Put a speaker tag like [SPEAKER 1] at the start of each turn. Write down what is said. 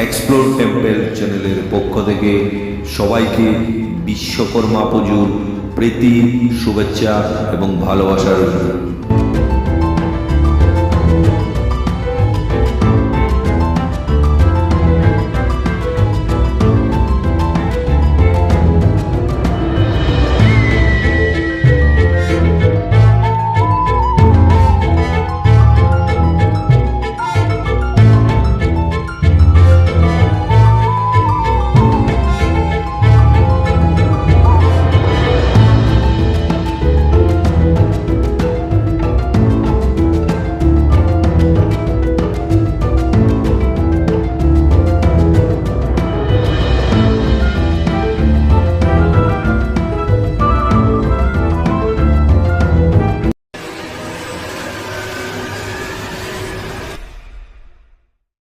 [SPEAKER 1] explore temple চ্যানেলের পক্ষ থেকে সবাইকে বিশ্বকর্মা পুজোর প্রীতি শুভেচ্ছা এবং ভালোবাসা রইল